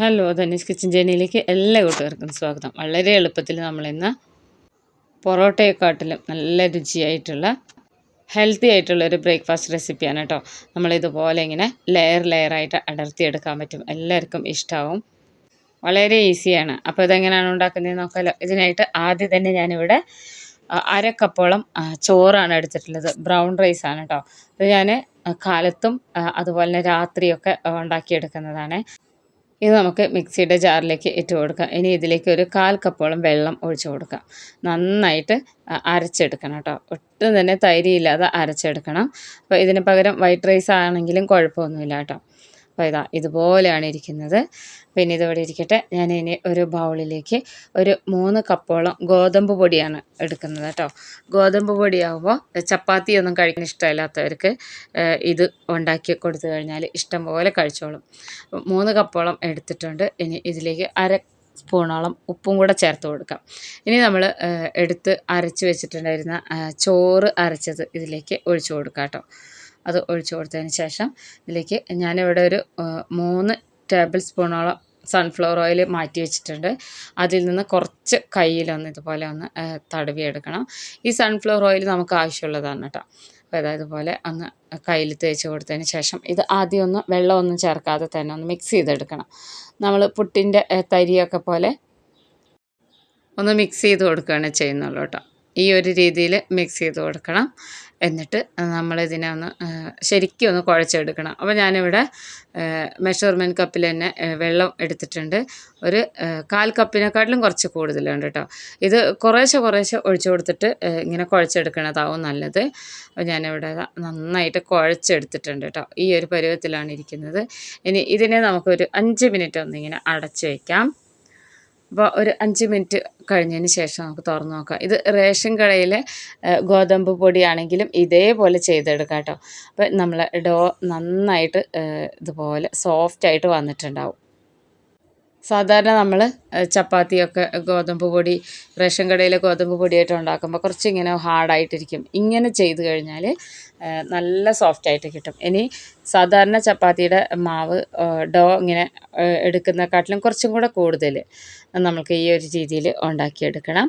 Hello Dhaneesh kitchen ജേണിയിലേക്ക് എല്ലാ കൂട്ടുകാർക്കും സ്വാഗതം. വളരെ എളുപ്പത്തിൽ നമ്മളിന്ന് പൊറോട്ടയെക്കാട്ടിലും നല്ല രുചിയായിട്ടുള്ള ഹെൽത്തി ആയിട്ടുള്ള ഒരു ബ്രേക്ക്ഫാസ്റ്റ് റെസിപ്പിയാണ് കേട്ടോ. നമ്മളിതുപോലെ ഇങ്ങനെ ലെയർ ലെയറായിട്ട് അടർത്തിയെടുക്കാൻ പറ്റും. എല്ലാവർക്കും ഇഷ്ടമാവും വളരെ ഈസിയാണ് അപ്പോൾ ഇതെങ്ങനെയാണ് ഉണ്ടാക്കുന്നത് നോക്കാമല്ലോ ഇതിനായിട്ട് ആദ്യം തന്നെ ഞാനിവിടെ അര കപ്പോളം ചോറാണ് എടുത്തിട്ടുള്ളത്. ബ്രൗൺ റൈസ് ആണ് കേട്ടോ. അത് ഞാൻ കാലത്തും അതുപോലെ തന്നെ രാത്രിയൊക്കെ ഉണ്ടാക്കിയെടുക്കുന്നതാണ്. ഇത് നമുക്ക് മിക്സിയുടെ ജാറിലേക്ക് ഇട്ട് കൊടുക്കാം. ഇനി ഇതിലേക്ക് ഒരു കാൽ കപ്പോളം വെള്ളം ഒഴിച്ചു കൊടുക്കാം. നന്നായിട്ട് അരച്ചെടുക്കണം കേട്ടോ. ഒട്ടും തന്നെ തൈരിയില്ലാതെ അരച്ചെടുക്കണം. അപ്പോൾ ഇതിന് പകരം വൈറ്റ് റൈസ് ആണെങ്കിലും കുഴപ്പമൊന്നുമില്ല കേട്ടോ. അപ്പോൾ ഇതാ ഇതുപോലെയാണ് ഇരിക്കുന്നത്. പിന്നെ ഇതോടെ ഇരിക്കട്ടെ. ഞാൻ ഇനി ഒരു ബൗളിലേക്ക് ഒരു മൂന്ന് കപ്പോളം ഗോതമ്പ് പൊടിയാണ് എടുക്കുന്നത് കേട്ടോ. ഗോതമ്പ് പൊടിയാകുമ്പോൾ ചപ്പാത്തി ഒന്നും കഴിക്കാൻ ഇഷ്ടമില്ലാത്തവർക്ക് ഇത് ഉണ്ടാക്കി കൊടുത്തു കഴിഞ്ഞാൽ ഇഷ്ടം പോലെ കഴിച്ചോളും. മൂന്ന് കപ്പോളം എടുത്തിട്ടുണ്ട്. ഇനി ഇതിലേക്ക് അര സ്പൂണോളം ഉപ്പും കൂടെ ചേർത്ത് കൊടുക്കാം. ഇനി നമ്മൾ എടുത്ത് അരച്ച് വെച്ചിട്ടുണ്ടായിരുന്ന ചോറ് അരച്ചത് ഇതിലേക്ക് ഒഴിച്ചു കൊടുക്കാം കേട്ടോ. അത് ഒഴിച്ചു കൊടുത്തതിന് ശേഷം ഇതിലേക്ക് ഞാനിവിടെ ഒരു മൂന്ന് ടേബിൾ സ്പൂണോളം സൺഫ്ലവർ ഓയിൽ മാറ്റി വെച്ചിട്ടുണ്ട്. അതിൽ നിന്ന് കുറച്ച് കയ്യിലൊന്ന് ഇതുപോലെ ഒന്ന് തടവി തടവിയെടുക്കണം. ഈ സൺഫ്ലവർ ഓയിൽ നമുക്ക് ആവശ്യമുള്ളതാണ് കേട്ടോ. അപ്പോൾ അതായത് പോലെ ഒന്ന് കയ്യിൽ തേച്ച് കൊടുത്തതിന് ശേഷം ഇത് ആദ്യം ഒന്ന് വെള്ളമൊന്നും ചേർക്കാതെ തന്നെ ഒന്ന് മിക്സ് ചെയ്തെടുക്കണം. നമ്മൾ പുട്ടിന്റെ തരിയൊക്കെ പോലെ ഒന്ന് മിക്സ് ചെയ്ത് കൊടുക്കുകയാണ് ചെയ്യുന്നുള്ളൂ കേട്ടോ. ഈ ഒരു രീതിയിൽ മിക്സ് ചെയ്ത് കൊടുക്കണം. എന്നിട്ട് നമ്മളിതിനെ ഒന്ന് ശരിക്കും ഒന്ന് കുഴച്ചെടുക്കണം. അപ്പോൾ ഞാനിവിടെ മെഷർമെന്റ് കപ്പിൽ തന്നെ വെള്ളം എടുത്തിട്ടുണ്ട്. ഒരു കാൽ കപ്പിനെക്കാട്ടിലും കുറച്ച് കൂടുതലുണ്ട് കേട്ടോ. ഇത് കുറേശ്ശെ കുറേശ്ശെ ഒഴിച്ചു കൊടുത്തിട്ട് ഇങ്ങനെ കുഴച്ചെടുക്കണതാവും നല്ലത്. അപ്പോൾ ഞാനിവിടെ നന്നായിട്ട് കുഴച്ചെടുത്തിട്ടുണ്ട് കേട്ടോ. ഈ ഒരു പരുവത്തിലാണ് ഇരിക്കുന്നത്. ഇനി ഇതിനെ നമുക്കൊരു അഞ്ച് മിനിറ്റ് ഒന്നിങ്ങനെ അടച്ചു വയ്ക്കാം അപ്പോൾ ഒരു അഞ്ച് മിനിറ്റ് കഴിഞ്ഞതിന് ശേഷം നമുക്ക് തുറന്ന് നോക്കാം. ഇത് റേഷൻ കടയിലെ ഗോതമ്പ് പൊടിയാണെങ്കിലും ഇതേപോലെ ചെയ്തെടുക്കാം കേട്ടോ. അപ്പോൾ നമ്മൾ ഡോ നന്നായിട്ട് ഇതുപോലെ സോഫ്റ്റായിട്ട് വന്നിട്ടുണ്ടാവും. സാധാരണ നമ്മൾ ചപ്പാത്തിയൊക്കെ ഗോതമ്പ് പൊടി റേഷൻ കടയിലെ ഗോതമ്പ് പൊടിയായിട്ട് ഉണ്ടാക്കുമ്പോൾ കുറച്ച് ഇങ്ങനെ ഹാർഡായിട്ടിരിക്കും ഇങ്ങനെ ചെയ്ത് കഴിഞ്ഞാൽ നല്ല സോഫ്റ്റായിട്ട് കിട്ടും. ഇനി സാധാരണ ചപ്പാത്തിയുടെ മാവ് ഡോ ഇങ്ങനെ എടുക്കുന്ന എടുക്കുന്നതിനെക്കാട്ടിലും കുറച്ചും കൂടെ കൂടുതൽ നമുക്ക് ഈ ഒരു രീതിയിൽ ഉണ്ടാക്കിയെടുക്കണം.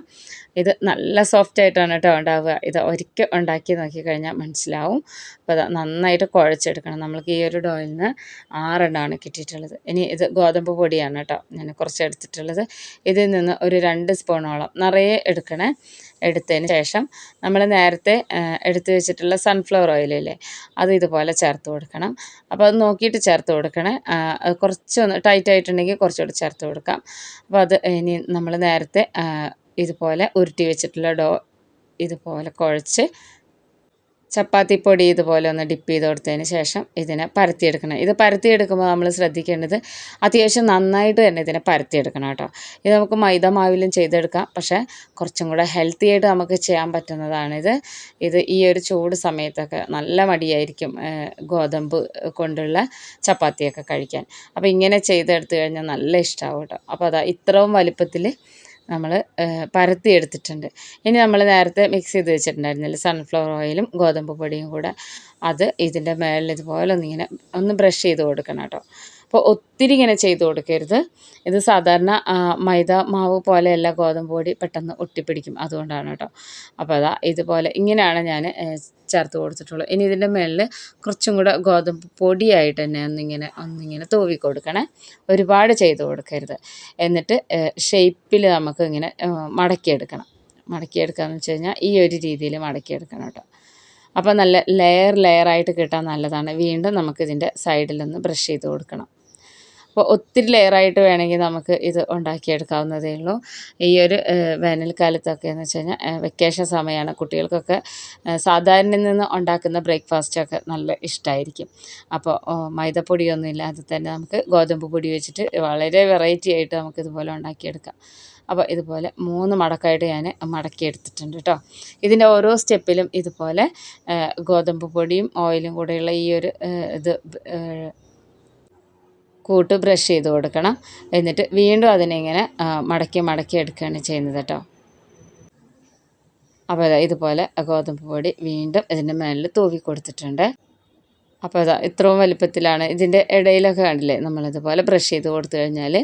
ഇത് നല്ല സോഫ്റ്റ് ആയിട്ടാണ് കേട്ടോ ഉണ്ടാവുക. ഇത് ഒരിക്കൽ ഉണ്ടാക്കി നോക്കിക്കഴിഞ്ഞാൽ മനസ്സിലാവും. അപ്പോൾ അത് നന്നായിട്ട് കുഴച്ചെടുക്കണം. നമ്മൾക്ക് ഈ ഒരു ഡോയിൽ നിന്ന് ആറെണ്ണമാണ് കിട്ടിയിട്ടുള്ളത്. ഇനി ഇത് ഗോതമ്പ് പൊടിയാണ് കേട്ടോ ഞാൻ കുറച്ച് എടുത്തിട്ടുള്ളത്. ഇതിൽ നിന്ന് ഒരു രണ്ട് സ്പൂണോളം നിറയെ എടുക്കണേ. എടുത്തതിന് ശേഷം നമ്മൾ നേരത്തെ എടുത്തു വെച്ചിട്ടുള്ള സൺഫ്ലവർ ഓയിലില്ലേ അത് ഇതുപോലെ ചേർത്ത് കൊടുക്കണം. അപ്പോൾ അത് നോക്കിയിട്ട് ചേർത്ത് കൊടുക്കണേ. കുറച്ചൊന്ന് ടൈറ്റ് ആയിട്ടുണ്ടെങ്കിൽ കുറച്ചുകൂടി ചേർത്ത് കൊടുക്കാം. അപ്പോൾ അത് ഇനി നമ്മൾ നേരത്തെ ഇതുപോലെ ഉരുട്ടി വെച്ചിട്ടുള്ള ഡോ ഇതുപോലെ കുഴച്ച് ചപ്പാത്തിപ്പൊടി ഇതുപോലെ ഒന്ന് ഡിപ്പ് ചെയ്ത് കൊടുത്തതിന് ശേഷം ഇതിനെ പരത്തിയെടുക്കണം. ഇത് പരത്തിയെടുക്കുമ്പോൾ നമ്മൾ ശ്രദ്ധിക്കേണ്ടത് അത്യാവശ്യം നന്നായിട്ട് തന്നെ ഇതിനെ പരത്തിയെടുക്കണം കേട്ടോ. ഇത് നമുക്ക് മൈദ മാവിലും ചെയ്തെടുക്കാം. പക്ഷേ കുറച്ചും കൂടെ ഹെൽത്തി ആയിട്ട് നമുക്ക് ചെയ്യാൻ പറ്റുന്നതാണിത് ഇത്. ഈ ഒരു ചൂട് സമയത്തൊക്കെ നല്ല മടിയായിരിക്കും ഗോതമ്പ് കൊണ്ടുള്ള ചപ്പാത്തിയൊക്കെ കഴിക്കാൻ. അപ്പോൾ ഇങ്ങനെ ചെയ്തെടുത്ത് കഴിഞ്ഞാൽ നല്ല ഇഷ്ടമാവും കേട്ടോ. അപ്പോൾ അതാ ഇത്രയും വലിപ്പത്തിൽ നമ്മൾ പരത്തി എടുത്തിട്ടുണ്ട് ഇനി നമ്മൾ നേരത്തെ മിക്സ് ചെയ്ത് വെച്ചിട്ടുണ്ടായിരുന്നില്ല? സൺഫ്ലവർ ഓയിലും ഗോതമ്പ് പൊടിയും കൂടെ. അത് ഇതിന്റെ മേളിൽ ഇതുപോലെ ഒന്നിങ്ങനെ ഒന്ന് ബ്രഷ് ചെയ്ത് കൊടുക്കണം കേട്ടോ. അപ്പോൾ ഒത്തിരി ഇങ്ങനെ ചെയ്തു കൊടുക്കരുത്. ഇത് സാധാരണ മൈദ മാവ് പോലെയല്ല ഗോതമ്പ് പൊടി പെട്ടെന്ന് ഒട്ടിപ്പിടിക്കും. അതുകൊണ്ടാണ് കേട്ടോ. അപ്പോൾ അതാ ഇതുപോലെ ഇങ്ങനെയാണ് ഞാൻ ചേർത്ത് കൊടുത്തിട്ടുള്ളത്. ഇനി ഇതിന്റെ മേളിൽ കുറച്ചും കൂടെ ഗോതമ്പ് പൊടിയായിട്ട് തന്നെ ഒന്നിങ്ങനെ ഒന്നിങ്ങനെ തൂവി കൊടുക്കണേ. ഒരുപാട് ചെയ്ത് കൊടുക്കരുത്. എന്നിട്ട് ഷേപ്പിൽ നമുക്ക് ഇങ്ങനെ മടക്കിയെടുക്കണം. മടക്കിയെടുക്കാന്ന് വെച്ച് കഴിഞ്ഞാൽ ഈ ഒരു രീതിയിൽ മടക്കിയെടുക്കണം കേട്ടോ. അപ്പോൾ നല്ല ലെയർ ലെയറായിട്ട് കിട്ടാൻ നല്ലതാണ്. വീണ്ടും നമുക്കിതിന്റെ സൈഡിലൊന്ന് ബ്രഷ് ചെയ്ത് കൊടുക്കണം. അപ്പോൾ ഒത്തിരി ലെയറായിട്ട് വേണമെങ്കിൽ നമുക്ക് ഇത് ഉണ്ടാക്കിയെടുക്കാവുന്നതേ ഉള്ളൂ. ഈ ഒരു വേനൽക്കാലത്തൊക്കെ എന്ന് വെച്ച് കഴിഞ്ഞാൽ വെക്കേഷൻ സമയമാണ് കുട്ടികൾക്കൊക്കെ സാധാരണ നിന്ന് ഉണ്ടാക്കുന്ന ബ്രേക്ക്ഫാസ്റ്റൊക്കെ നല്ല ഇഷ്ടമായിരിക്കും അപ്പോൾ മൈദപ്പൊടിയൊന്നും ഇല്ലാതെ തന്നെ നമുക്ക് ഗോതമ്പ് പൊടി വെച്ചിട്ട് വളരെ വെറൈറ്റി ആയിട്ട് നമുക്ക് ഇതുപോലെ ഉണ്ടാക്കിയെടുക്കാം. അപ്പോൾ ഇതുപോലെ മൂന്ന് മടക്കായിട്ട് ഞാൻ മടക്കിയെടുത്തിട്ടുണ്ട് കേട്ടോ ഇതിന്റെ ഓരോ സ്റ്റെപ്പിലും ഇതുപോലെ ഗോതമ്പ് പൊടിയും ഓയിലും കൂടെയുള്ള ഈ ഒരു ഇത് കൂട്ട് ബ്രഷ് ചെയ്ത് കൊടുക്കണം. എന്നിട്ട് വീണ്ടും അതിനിങ്ങനെ മടക്കി മടക്കി എടുക്കുകയാണ് ചെയ്യുന്നത് കേട്ടോ. അപ്പോൾ ഇതുപോലെ ഗോതമ്പ് പൊടി വീണ്ടും ഇതിന്റെ മേളിൽ തൂവി കൊടുത്തിട്ടുണ്ട്. അപ്പോൾ അതാ ഇത്രയും വലിപ്പത്തിലാണ്. ഇതിന്റെ ഇടയിലൊക്കെ കണ്ടില്ലേ നമ്മളിതുപോലെ ബ്രഷ് ചെയ്ത് കൊടുത്തു കഴിഞ്ഞാൽ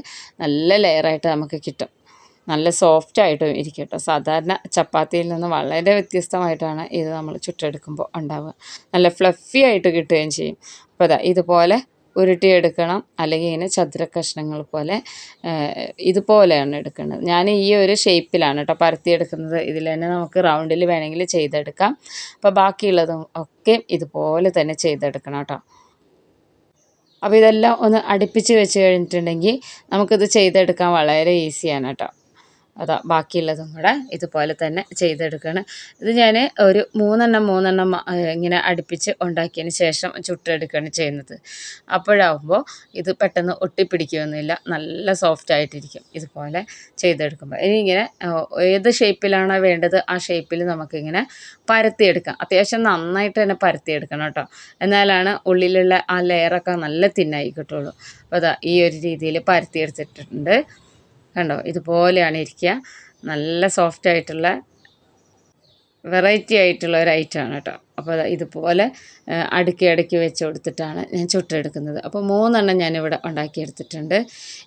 നല്ല ലെയറായിട്ട് നമുക്ക് കിട്ടും. നല്ല സോഫ്റ്റ് ആയിട്ടും ഇരിക്കും കേട്ടോ. സാധാരണ ചപ്പാത്തിയിൽ നിന്ന് വളരെ വ്യത്യസ്തമായിട്ടാണ് ഇത് നമ്മൾ ചുട്ടെടുക്കുമ്പോൾ ഉണ്ടാവുക. നല്ല ഫ്ലഫി ആയിട്ട് കിട്ടുകയും ചെയ്യും. അപ്പോൾ അതാ ഇതുപോലെ ഉരുട്ടിയെടുക്കണം അല്ലെങ്കിൽ ഇങ്ങനെ ചതുര കഷ്ണങ്ങൾ പോലെ ഇതുപോലെയാണ് എടുക്കേണ്ടത്. ഞാൻ ഈ ഒരു ഷേപ്പിലാണ് കേട്ടോ പരത്തിയെടുക്കുന്നത് ഇതിൽ തന്നെ നമുക്ക് റൗണ്ടിൽ വേണമെങ്കിൽ ചെയ്തെടുക്കാം. അപ്പോൾ ബാക്കിയുള്ളതും ഒക്കെ ഇതുപോലെ തന്നെ ചെയ്തെടുക്കണം കേട്ടോ അപ്പോൾ ഇതെല്ലാം ഒന്ന് അടുപ്പിച്ച് വെച്ച് കഴിഞ്ഞിട്ടുണ്ടെങ്കിൽ നമുക്കിത് ചെയ്തെടുക്കാൻ വളരെ ഈസിയാണ് കേട്ടോ അതാ ബാക്കിയുള്ളതും കൂടെ ഇതുപോലെ തന്നെ ചെയ്തെടുക്കണം. ഇത് ഞാൻ ഒരു മൂന്നെണ്ണം മൂന്നെണ്ണം ഇങ്ങനെ അടുപ്പിച്ച് ഉണ്ടാക്കിയതിന് ശേഷം ചുട്ടെടുക്കുകയാണ് ചെയ്യുന്നത്. അപ്പോഴാകുമ്പോൾ ഇത് പെട്ടെന്ന് ഒട്ടിപ്പിടിക്കുകയൊന്നുമില്ല നല്ല സോഫ്റ്റ് ആയിട്ടിരിക്കും ഇതുപോലെ ചെയ്തെടുക്കുമ്പോൾ ഇനി ഇങ്ങനെ ഏത് ഷേപ്പിലാണോ വേണ്ടത് ആ ഷേപ്പിൽ നമുക്കിങ്ങനെ പരത്തിയെടുക്കാം. അത്യാവശ്യം നന്നായിട്ട് തന്നെ പരത്തിയെടുക്കണം കേട്ടോ. എന്നാലാണ് ഉള്ളിലുള്ള ആ ലെയറൊക്കെ നല്ല തിന്നായി കിട്ടുള്ളൂ. അപ്പോൾ അതാ ഈ ഒരു രീതിയിൽ പരത്തിയെടുത്തിട്ടുണ്ട്. കണ്ടോ? ഇതുപോലെയാണ് ഇരിക്കുക. നല്ല സോഫ്റ്റ് ആയിട്ടുള്ള വെറൈറ്റി ആയിട്ടുള്ള ഒരു ഐറ്റമാണ് കേട്ടോ. അപ്പോൾ ഇതുപോലെ അടുക്കി അടുക്കി വെച്ച് കൊടുത്തിട്ടാണ് ഞാൻ ചുട്ടെടുക്കുന്നത്. അപ്പോൾ മൂന്നെണ്ണം ഞാനിവിടെ ഉണ്ടാക്കിയെടുത്തിട്ടുണ്ട്.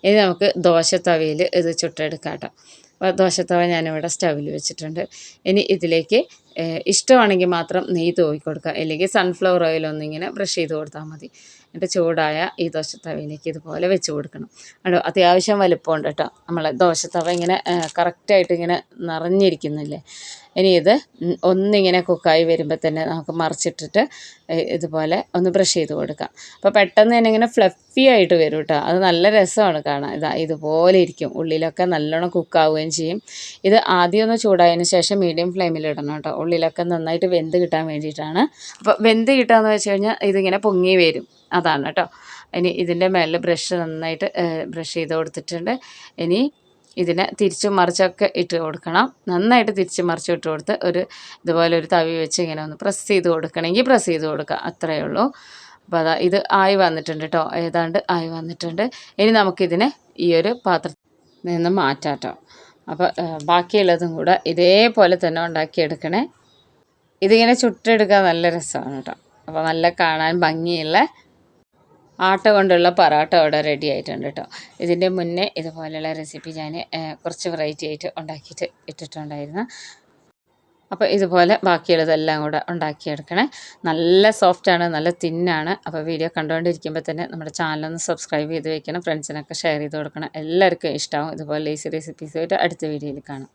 ഇനി നമുക്ക് ദോശ ദോശത്തവയിൽ ഇത് ചുട്ടെടുക്കാം കേട്ടോ. അപ്പോൾ ദോശത്തവ ഞാനിവിടെ സ്റ്റവിൽ വെച്ചിട്ടുണ്ട്. ഇനി ഇതിലേക്ക് ഇഷ്ടമാണെങ്കിൽ മാത്രം നെയ്യ് തൂക്കി കൊടുക്കുക. അല്ലെങ്കിൽ സൺഫ്ലവർ ഓയിൽ ഒന്നിങ്ങനെ ബ്രഷ് ചെയ്ത് കൊടുത്താൽ മതി. എന്നിട്ട് ചൂടായ ഈ ദോശത്തവയിലേക്ക് ഇതുപോലെ വെച്ച് കൊടുക്കണം. കേട്ടോ അത്യാവശ്യം വലുപ്പമുണ്ട് കേട്ടോ. നമ്മൾ ദോശത്തവ ഇങ്ങനെ കറക്റ്റായിട്ട് ഇങ്ങനെ നിറഞ്ഞിരിക്കുന്നില്ലേ? ഇനി ഇത് ഒന്നിങ്ങനെ കുക്കായി വരുമ്പോൾ തന്നെ നമുക്ക് മറിച്ചിട്ടിട്ട് ഇതുപോലെ ഒന്ന് ബ്രഷ് ചെയ്ത് കൊടുക്കാം. അപ്പോൾ പെട്ടെന്ന് തന്നെ ഇങ്ങനെ ഫ്ലഫി ആയിട്ട് വരും കേട്ടോ അത് നല്ല രസമാണ് കാണാൻ. ഇതാ ഇതുപോലെ ഇരിക്കും. ഉള്ളിലൊക്കെ നല്ലോണം കുക്കാവുകയും ചെയ്യും. ഇത് ആദ്യം ഒന്ന് ചൂടായതിന് ശേഷം മീഡിയം ഫ്ലെയിമിൽ ഇടണം കേട്ടോ ഉള്ളിലൊക്കെ നന്നായിട്ട് വെന്ത് കിട്ടാൻ വേണ്ടിയിട്ടാണ്. അപ്പോൾ വെന്ത് കിട്ടാന്ന് വെച്ച് കഴിഞ്ഞാൽ ഇതിങ്ങനെ പൊങ്ങി വരും. അതാണ് കേട്ടോ ഇനി ഇതിന്റെ മേലിൽ ബ്രഷ് നന്നായിട്ട് ബ്രഷ് ചെയ്ത് കൊടുത്തിട്ടുണ്ട്. ഇനി ഇതിനെ തിരിച്ചും മറിച്ചൊക്കെ ഇട്ട് കൊടുക്കണം. നന്നായിട്ട് തിരിച്ചും മറിച്ചും ഇട്ട് കൊടുത്ത് ഒരു ഇതുപോലെ ഒരു തവി വെച്ച് ഇങ്ങനെ ഒന്ന് പ്രസ് ചെയ്ത് കൊടുക്കണമെങ്കിൽ പ്രസ് ചെയ്ത് കൊടുക്കുക അത്രയേ ഉള്ളൂ. അപ്പോൾ അതാ ഇത് ആയി വന്നിട്ടുണ്ട് കേട്ടോ ഏതാണ്ട് ആയി വന്നിട്ടുണ്ട്. ഇനി നമുക്കിതിനെ ഈ ഒരു പാത്രത്തിൽ നിന്ന് മാറ്റാം കേട്ടോ അപ്പോൾ ബാക്കിയുള്ളതും കൂടെ ഇതേപോലെ തന്നെ ഉണ്ടാക്കിയെടുക്കണേ. ഇതിങ്ങനെ ചുട്ടെടുക്കാൻ നല്ല രസമാണ് കേട്ടോ അപ്പോൾ നല്ല കാണാൻ ഭംഗിയുള്ള ആട്ട കൊണ്ടുള്ള പൊറോട്ട ഇവിടെ റെഡി ആയിട്ടുണ്ട് കേട്ടോ ഇതിന്റെ മുന്നേ ഇതുപോലെയുള്ള റെസിപ്പി ഞാൻ കുറച്ച് വെറൈറ്റി ആയിട്ട് ഉണ്ടാക്കിയിട്ട് ഇട്ടിട്ടുണ്ടായിരുന്നു. അപ്പോൾ ഇതുപോലെ ബാക്കിയുള്ളതെല്ലാം കൂടെ ഉണ്ടാക്കിയെടുക്കണേ. നല്ല സോഫ്റ്റാണ് നല്ല തിന്നാണ്. അപ്പോൾ വീഡിയോ കണ്ടുകൊണ്ടിരിക്കുമ്പോൾ തന്നെ നമ്മുടെ ചാനലൊന്ന് സബ്സ്ക്രൈബ് ചെയ്ത് വെക്കണം. ഫ്രണ്ട്സിനൊക്കെ ഷെയർ ചെയ്ത് കൊടുക്കണം. എല്ലാവർക്കും ഇഷ്ടമാവും ഇതുപോലെ ഈസി റെസിപ്പീസുമായിട്ട് അടുത്ത വീഡിയോയിൽ കാണാം.